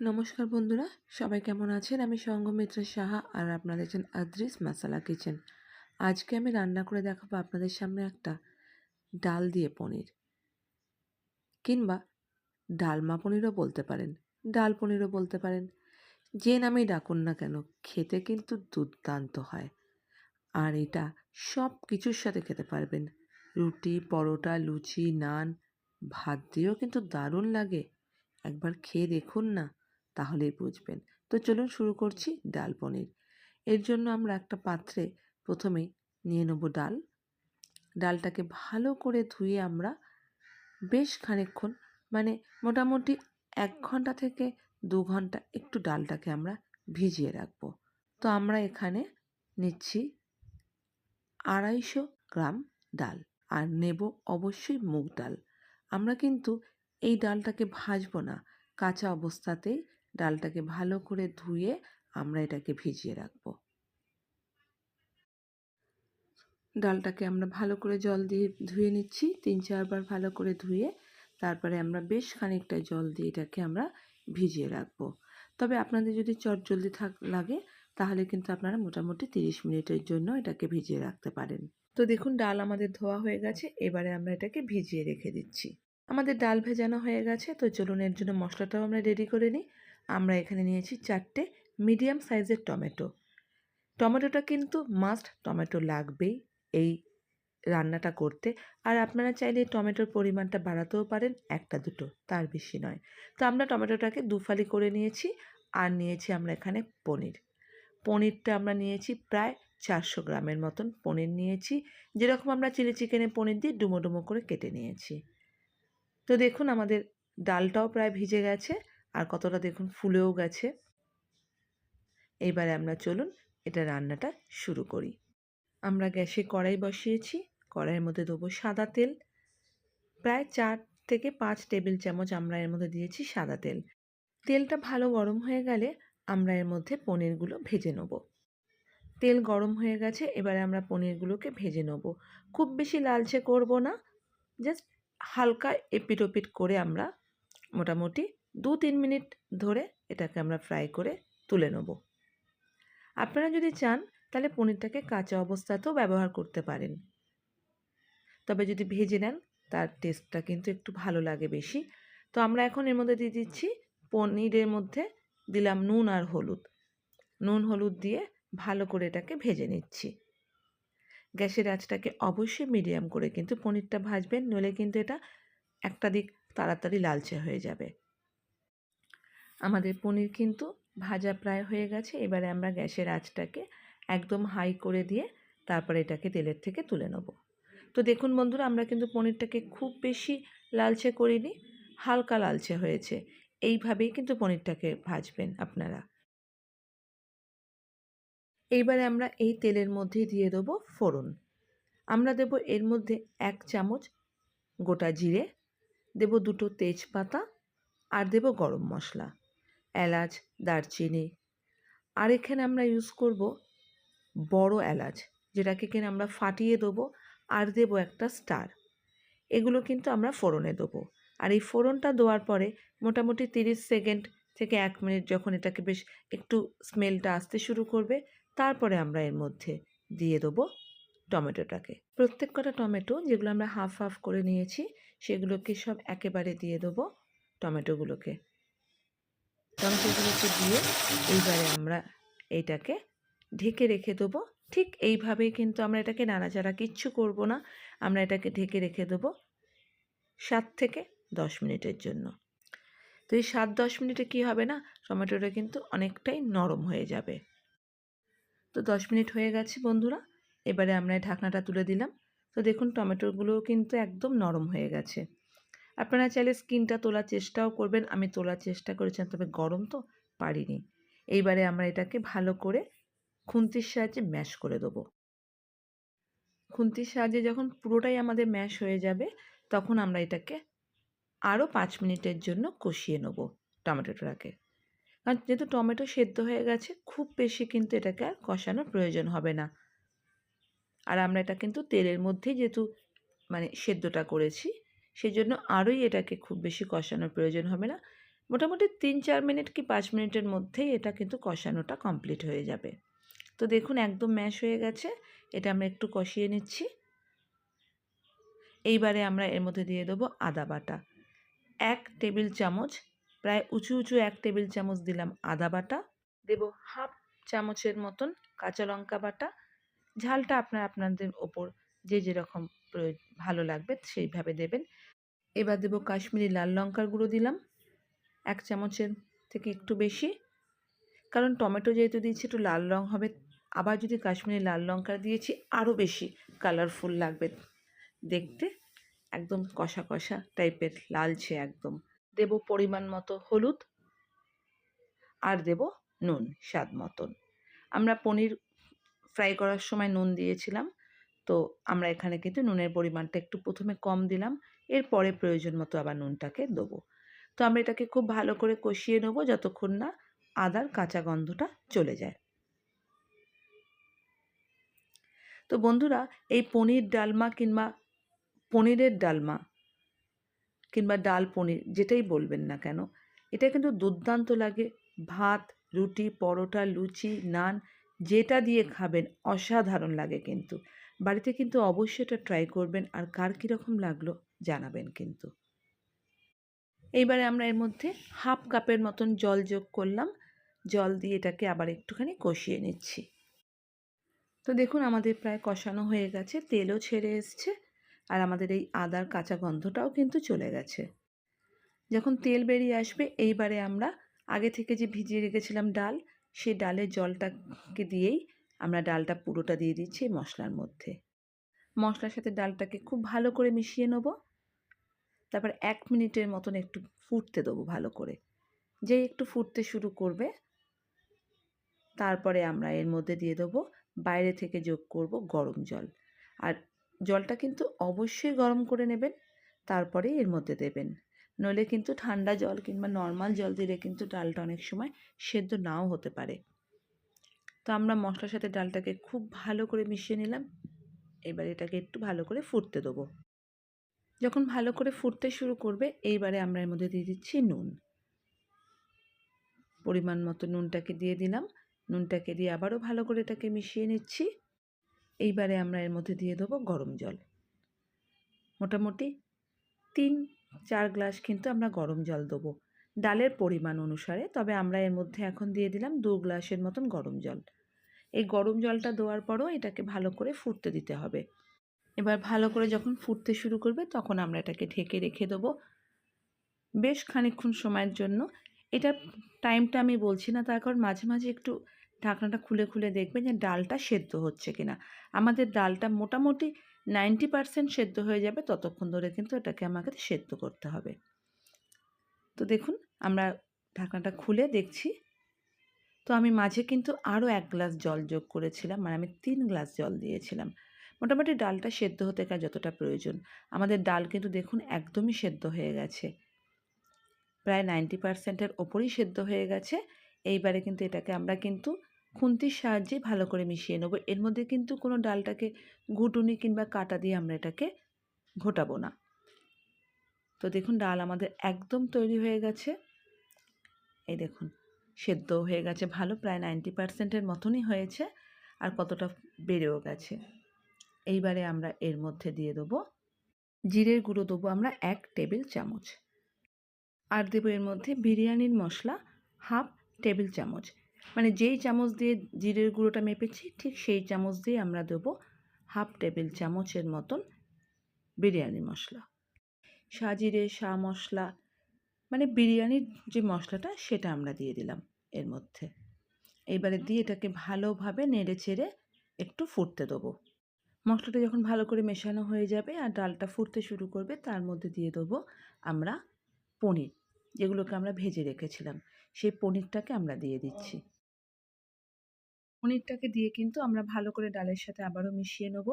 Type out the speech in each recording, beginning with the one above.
নমস্কার বন্ধুরা, সবাই কেমন আছেন? আমি সঙ্গমিত্রা সাহা আর আপনারা দেখছেন আদ্রিস মাসালা কিচেন। আজকে আমি রান্না করে দেখাবো আপনাদের সামনে একটা ডাল দিয়ে পনির কিংবা ডালমা পনিরও বলতে পারেন, ডাল পনিরও বলতে পারেন। যে নামেই ডাকুন না কেন, খেতে কিন্তু দুর্দান্ত হয়। আর এটা সব কিছুর সাথে খেতে পারবেন। রুটি, পরোটা, লুচি, নান, ভাত দিয়েও কিন্তু দারুণ লাগে। একবার খেয়ে দেখুন না। তাহলেই বুঝবেন। তো চলুন শুরু করছি ডাল পনির। এর জন্য আমরা একটা পাত্রে প্রথমেই নিয়ে নেব ডাল। ডালটাকে ভালো করে ধুয়ে আমরা বেশ খানিকক্ষণ মানে মোটামুটি এক ঘণ্টা থেকে দু ঘণ্টা একটু ডালটাকে আমরা ভিজিয়ে রাখব। তো আমরা এখানে নিচ্ছি আড়াইশো গ্রাম ডাল আর নেব অবশ্যই মুগ ডাল। আমরা কিন্তু এই ডালটাকে ভাজবো না। কাঁচা অবস্থাতেই ডালটাকে ভালো করে ধুয়ে আমরা এটাকে ভিজিয়ে রাখব। ডালটাকে আমরা ভালো করে জল দিয়ে ধুয়ে নিচ্ছি, তিন চারবার ভালো করে ধুয়ে তারপরে আমরা বেশ খানিকটা জল দিয়ে এটাকে আমরা ভিজিয়ে রাখব। তবে আপনাদের যদি চট জলদি থাক, লাগে তাহলে কিন্তু আপনারা মোটামুটি তিরিশ মিনিটের জন্য এটাকে ভিজিয়ে রাখতে পারেন। তো দেখুন, ডাল আমাদের ধোয়া হয়ে গেছে, এবারে আমরা এটাকে ভিজিয়ে রেখে দিচ্ছি। আমাদের ডাল ভেজানো হয়ে গেছে, তো চলুন এর জন্য মশলাটাও আমরা রেডি করে নিই। আমরা এখানে নিয়েছি চারটে মিডিয়াম সাইজের টমেটো। টমেটোটা কিন্তু মাস্ট টমেটো লাগবেই এই রান্নাটা করতে। আর আপনারা চাইলে টমেটোর পরিমাণটা বাড়াতেও পারেন, একটা দুটো, তার বেশি নয়। তো আমরা টমেটোটাকে দুফালি করে নিয়েছি আর নিয়েছি আমরা এখানে পনির। পনিরটা আমরা নিয়েছি প্রায় চারশো গ্রামের মতন পনির নিয়েছি। যেরকম আমরা চিলি চিকেনে পনির দিয়ে ডুমো ডুমো করে কেটে নিয়েছি। তো দেখুন আমাদের ডালটাও প্রায় ভিজে গেছে। আর কতটা দেখুন ফুলেও গেছে। এইবারে আমরা চলুন এটা রান্নাটা শুরু করি। আমরা গ্যাসে কড়াই বসিয়েছি, কড়াইয়ের মধ্যে দেবো সাদা তেল। প্রায় চার থেকে পাঁচ টেবিল চামচ আমরা এর মধ্যে দিয়েছি সাদা তেল। তেলটা ভালো গরম হয়ে গেলে আমরা এর মধ্যে পনিরগুলো ভেজে নেব। তেল গরম হয়ে গেছে, এবারে আমরা পনিরগুলোকে ভেজে নেব। খুব বেশি লালচে করব না, জাস্ট হালকা এপিট ওপিট করে আমরা মোটামুটি দু তিন মিনিট ধরে এটাকে আমরা ফ্রাই করে তুলে নেব। আপনারা যদি চান, তাহলে পনিরটাকে কাঁচা অবস্থাতেও ব্যবহার করতে পারেন। তবে যদি ভেজে নেন, তার টেস্টটা কিন্তু একটু ভালো লাগে বেশি। তো আমরা এখন এর মধ্যে দিয়ে দিচ্ছি পনিরের মধ্যে দিলাম নুন আর হলুদ। নুন, হলুদ দিয়ে ভালো করে এটাকে ভেজে নিচ্ছি। গ্যাসের আঁচটাকে অবশ্যই মিডিয়াম করে কিন্তু পনিরটা ভাজবেন, নইলে কিন্তু এটা একটা দিক তাড়াতাড়ি লালচে হয়ে যাবে। আমাদের পনির কিন্তু ভাজা প্রায় হয়ে গেছে। এবারে আমরা গ্যাসের আঁচটাকে একদম হাই করে দিয়ে তারপরে এটাকে তেলের থেকে তুলে নেব। তো দেখুন বন্ধুরা, আমরা কিন্তু পনিরটাকে খুব বেশি লালচে করিনি, হালকা লালচে হয়েছে। এইভাবেই কিন্তু পনিরটাকে ভাজবেন আপনারা। এইবারে আমরা এই তেলের মধ্যে দিয়ে দেবো ফোড়ন। আমরা দেব এর মধ্যে এক চামচ গোটা জিরে, দেব দুটো তেজপাতা আর দেব গরম মশলা। এলাচ, দারচিনি। আর এখানে আমরা ইউজ করব বড় এলাচ, যেটাকে কিনা আমরা ফাটিয়ে দেবো আর দেব একটা স্টার এগুলো কিন্তু আমরা ফোড়নে দেবো। আর এই ফোড়নটা দেওয়ার পরে মোটামুটি তিরিশ সেকেন্ড থেকে এক মিনিট যখন এটাকে বেশ একটু স্মেলটা আসতে শুরু করবে, তারপরে আমরা এর মধ্যে দিয়ে দেবো টমেটোটাকে। প্রত্যেক কটা টমেটো যেগুলো আমরা হাফ হাফ করে নিয়েছি, সেগুলোকে সব একেবারে দিয়ে দেবো টমেটোগুলোকে। টমেটোগুলোকে দিয়ে এইবারে আমরা এইটাকে ঢেকে রেখে দেবো। ঠিক এইভাবেই কিন্তু আমরা এটাকে নাড়াচাড়া কিচ্ছু করব না। আমরা এটাকে ঢেকে রেখে দেবো সাত থেকে দশ মিনিটের জন্য। তো এই সাত দশ মিনিটে কী হবে না? টমেটোটা কিন্তু অনেকটাই নরম হয়ে যাবে। তো দশ মিনিট হয়ে গেছে বন্ধুরা। এবারে আমরা ঢাকনাটা তুলে দিলাম। তো দেখুন টমেটোগুলোও কিন্তু একদম নরম হয়ে গেছে। আপনারা চাইলে স্কিনটা তোলার চেষ্টাও করবেন, আমি তোলার চেষ্টা করেছিলাম তবে গরম তো পারিনি। এইবারে আমরা এটাকে ভালো করে খুন্তির সাহায্যে ম্যাশ করে দেবো। খুন্তির সাহায্যে যখন পুরোটাই আমাদের ম্যাশ হয়ে যাবে, তখন আমরা এটাকে আরও পাঁচ মিনিটের জন্য কষিয়ে নেব টমেটোটাকে। কারণ যেহেতু টমেটো সেদ্ধ হয়ে গেছে, খুব বেশি কিন্তু এটাকে আর কষানোর প্রয়োজন হবে না। আর আমরা এটা কিন্তু তেলের মধ্যেই যেহেতু মানে সেদ্ধটা করেছি সেই জন্য আরোই এটাকে খুব বেশি কষানোর প্রয়োজন হবে না। মোটামুটি তিন চার মিনিট কি পাঁচ মিনিটের মধ্যেই এটা কিন্তু কষানোটা কমপ্লিট হয়ে যাবে। তো দেখুন একদম ম্যাশ হয়ে গেছে, এটা আমরা একটু কষিয়ে নিচ্ছি। এইবারে আমরা এর মধ্যে দিয়ে দেবো আদা বাটা। এক টেবিল চামচ, প্রায় উঁচু উঁচু এক টেবিল চামচ দিলাম আদা বাটা। দেব হাফ চামচের মতন কাঁচা লঙ্কা বাটা। ঝালটা আপনার, আপনাদের ওপর যে যেরকম ভালো লাগবে সেইভাবে দেবেন। এবার দেবো কাশ্মীরি লাল লঙ্কার গুঁড়ো দিলাম, এক চামচের থেকে একটু বেশি। কারণ টমেটো যেহেতু দিয়েছি, একটু লাল রং হবে। আবার যদি কাশ্মীরি লাল লঙ্কা দিয়েছি, আরও বেশি কালারফুল লাগবে। দেখতে একদম কষা কষা টাইপের, লালচে একদম। দেব পরিমাণ মতো হলুদ আর দেব নুন, স্বাদ মতন। আমরা পনির ফ্রাই করার সময় নুন দিয়েছিলাম। তো আমরা এখানে কিন্তু নুনের পরিমাণটা একটু প্রথমে কম দিলাম। এরপরে প্রয়োজন মতো আবার নুনটাকে দেবো। তো আমরা এটাকে খুব ভালো করে কষিয়ে নেব যতক্ষণ না আদার কাঁচা গন্ধটা চলে যায়। তো বন্ধুরা, এই পনির ডালমা কিংবা পনিরের ডালমা কিংবা ডাল পনির যেটাই বলবেন না কেন, এটা কিন্তু দুর্দান্ত লাগে। ভাত, রুটি, পরোটা, লুচি, নান যেটা দিয়ে খাবেন অসাধারণ লাগে কিন্তু। বাড়িতে কিন্তু অবশ্যই এটা ট্রাই করবেন আর কার কীরকম লাগল জানাবেন কিন্তু। এইবারে আমরা এর মধ্যে হাফ কাপের মতন জল যোগ করলাম। জল দিয়ে এটাকে আবার একটুখানি কষিয়ে নিচ্ছি। তো দেখুন আমাদের প্রায় কষানো হয়ে গেছে তেলও ছেড়ে এসছে আর আমাদের এই আদার কাঁচা গন্ধটাও কিন্তু চলে গেছে। যখন তেল বেরিয়ে আসবে এইবারে আমরা আগে থেকে যে ভিজিয়ে রেখেছিলাম ডাল সেই ডালের জলটাকে দিয়েই আমরা ডালটা পুরোটা দিয়ে দিচ্ছি মশলার মধ্যে। মশলার সাথে ডালটাকে খুব ভালো করে মিশিয়ে নেব। তারপর এক মিনিটের মতন একটু ফুটতে দেবো ভালো করে। যেই একটু ফুটতে শুরু করবে, তারপরে আমরা এর মধ্যে দিয়ে দেবো বাইরে থেকে যোগ করব গরম জল। আর জলটা কিন্তু অবশ্যই গরম করে নেবেন তারপরে এর মধ্যে দেবেন। নইলে কিন্তু ঠান্ডা জল কিংবা নর্মাল জল দিলে কিন্তু ডালটা অনেক সময় সেদ্ধ নাও হতে পারে। তো আমরা মশলার সাথে ডালটাকে খুব ভালো করে মিশিয়ে নিলাম। এবার এটাকে একটু ভালো করে ফুটতে দেবো। যখন ভালো করে ফুটতে শুরু করবে, এইবারে আমরা এর মধ্যে দিয়ে দিচ্ছি নুন। পরিমাণ মতো নুনটাকে দিয়ে দিলাম। নুনটাকে দিয়ে আবারও ভালো করে এটাকে মিশিয়ে নিচ্ছি। এইবারে আমরা এর মধ্যে দিয়ে দেবো গরম জল। মোটামুটি তিন চার গ্লাস কিন্তু আমরা গরম জল দেবো। ডালের পরিমাণ অনুসারে, তবে আমরা এর মধ্যে এখন দিয়ে দিলাম দু গ্লাসের মতন গরম জল। এই গরম জলটা দেওয়ার পরও এটাকে ভালো করে ফুটতে দিতে হবে। এবার ভালো করে যখন ফুটতে শুরু করবে, তখন আমরা এটাকে ঢেকে রেখে দেবো। বেশ খানিক্ষণ সময়ের জন্য। এটা টাইমটা আমি বলছি না, তার কারণ মাঝে মাঝে একটু ঢাকনাটা খুলে খুলে দেখবেন যে ডালটা সেদ্ধ হচ্ছে কিনা। আমাদের ডালটা মোটামুটি নাইনটি পারসেন্ট সেদ্ধ হয়ে যাবে, ততক্ষণ ধরে কিন্তু এটাকে আমাকে সেদ্ধ করতে হবে। তো দেখুন, আমরা ঢাকনাটা খুলে দেখছি। তো আমি মাঝে কিন্তু আরও এক গ্লাস জল যোগ করেছিলাম মানে আমি তিন গ্লাস জল দিয়েছিলাম। মোটামুটি ডালটা সেদ্ধ হতে কার যতটা প্রয়োজন। আমাদের ডাল কিন্তু দেখুন একদমই সেদ্ধ হয়ে গেছে। প্রায় নাইনটি পারসেন্টের ওপরই সেদ্ধ হয়ে গেছে। এইবারে কিন্তু এটাকে আমরা কিন্তু খুন্তির সাহায্যে ভালো করে মিশিয়ে নেব। এর মধ্যে কিন্তু কোনো ডালটাকে ঘুটুনি কিংবা কাটা দিয়ে আমরা এটাকে ঘোটাবো না। তো দেখুন, ডাল আমাদের একদম তৈরি হয়ে গেছে। এই দেখুন, সেদ্ধ হয়ে গেছে ভালো, প্রায় নাইনটি পারসেন্টের মতনই হয়েছে আর কতটা বেড়েও গেছে। এইবারে আমরা এর মধ্যে দিয়ে দেবো জিরের গুঁড়ো, দেবো আমরা এক টেবিল চামচ। আর দেবো এর মধ্যে বিরিয়ানির মশলা হাফ টেবিল চামচ। মানে যেই চামচ দিয়ে জিরের গুঁড়োটা মেপেছি, ঠিক সেই চামচ দিয়ে আমরা দেবো হাফ টেবিল চামচের মতন বিরিয়ানি মশলা। সাজিরে শা মশলা মানে বিরিয়ানির যে মশলাটা সেটা আমরা দিয়ে দিলাম এর মধ্যে। এবারে দিয়ে এটাকে ভালোভাবে নেড়ে চেড়ে একটু ফুটতে দেবো। মশলাটা যখন ভালো করে মেশানো হয়ে যাবে আর ডালটা ফুটতে শুরু করবে, তার মধ্যে দিয়ে দেবো আমরা পনির, যেগুলোকে আমরা ভেজে রেখেছিলাম। সেই পনিরটাকে আমরা দিয়ে দিচ্ছি। পনিরটাকে দিয়ে কিন্তু আমরা ভালো করে ডালের সাথে আবারও মিশিয়ে নেব।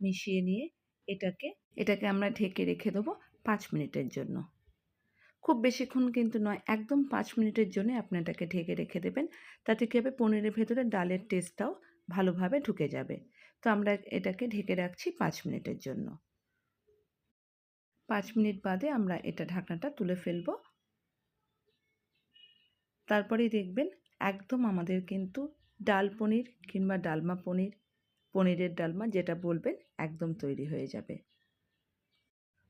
মিশিয়ে নিয়ে এটাকে এটাকে আমরা ঢেকে রেখে দেবো পাঁচ মিনিটের জন্য। খুব বেশিক্ষণ কিন্তু নয়, একদম পাঁচ মিনিটের জন্য আপনি এটাকে ঢেকে রেখে দেবেন। তাতে কী হবে? পনিরের ভেতরে ডালের টেস্টটাও ভালোভাবে ঢুকে যাবে। তো আমরা এটাকে ঢেকে রাখছি পাঁচ মিনিটের জন্য। পাঁচ মিনিট বাদে আমরা এটা ঢাকনাটা তুলে ফেলব। তারপরেই দেখবেন একদম আমাদের কিন্তু ডাল পনির কিংবা ডালমা পনির, পনিরের ডালমা যেটা বলবেন একদম তৈরি হয়ে যাবে।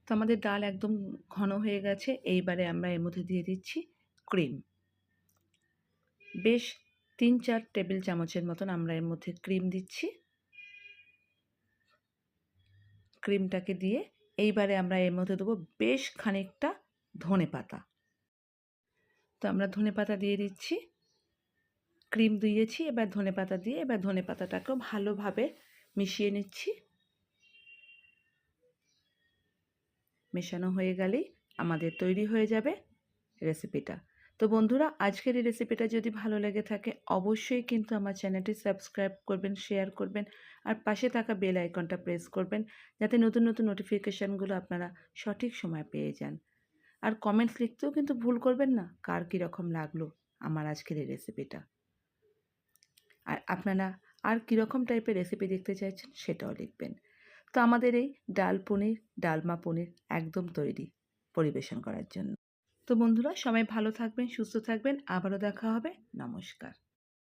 তো আমাদের ডাল একদম ঘন হয়ে গেছে, এইবারে আমরা এর মধ্যে দিয়ে দিচ্ছি ক্রিম। বেশ তিন চার টেবিল চামচের মতন আমরা এর মধ্যে ক্রিম দিচ্ছি। ক্রিমটাকে দিয়ে এইবারে আমরা এর মধ্যে দেবো বেশ খানিকটা ধনে পাতা তো আমরা ধনে পাতা দিয়ে দিচ্ছি। ক্রিম দিয়েছি, এবার ধনে পাতা দিয়ে, এবার ধনে পাতাটাকেও ভালোভাবে মিশিয়ে নিচ্ছি। মেশানো হয়ে গেলেই আমাদের তৈরি হয়ে যাবে রেসিপিটা। তো বন্ধুরা, আজকের এই রেসিপিটা যদি ভালো লেগে থাকে, অবশ্যই কিন্তু আমার চ্যানেলটি সাবস্ক্রাইব করবেন, শেয়ার করবেন আর পাশে থাকা বেল আইকনটা প্রেস করবেন যাতে নতুন নতুন নোটিফিকেশানগুলো আপনারা সঠিক সময় পেয়ে যান। আর কমেন্টস লিখতেও কিন্তু ভুল করবেন না, কার কীরকম লাগল আমার আজকের এই রেসিপিটা। আর আপনারা আর কীরকম টাইপের রেসিপি দেখতে চাইছেন সেটাও লিখবেন। তো আমাদের এই ডাল পনির, ডালমা পনির একদম তৈরি পরিবেশন করার জন্য। তো বন্ধুরা, সবাই ভালো থাকবেন, সুস্থ থাকবেন, আবারও দেখা হবে। নমস্কার।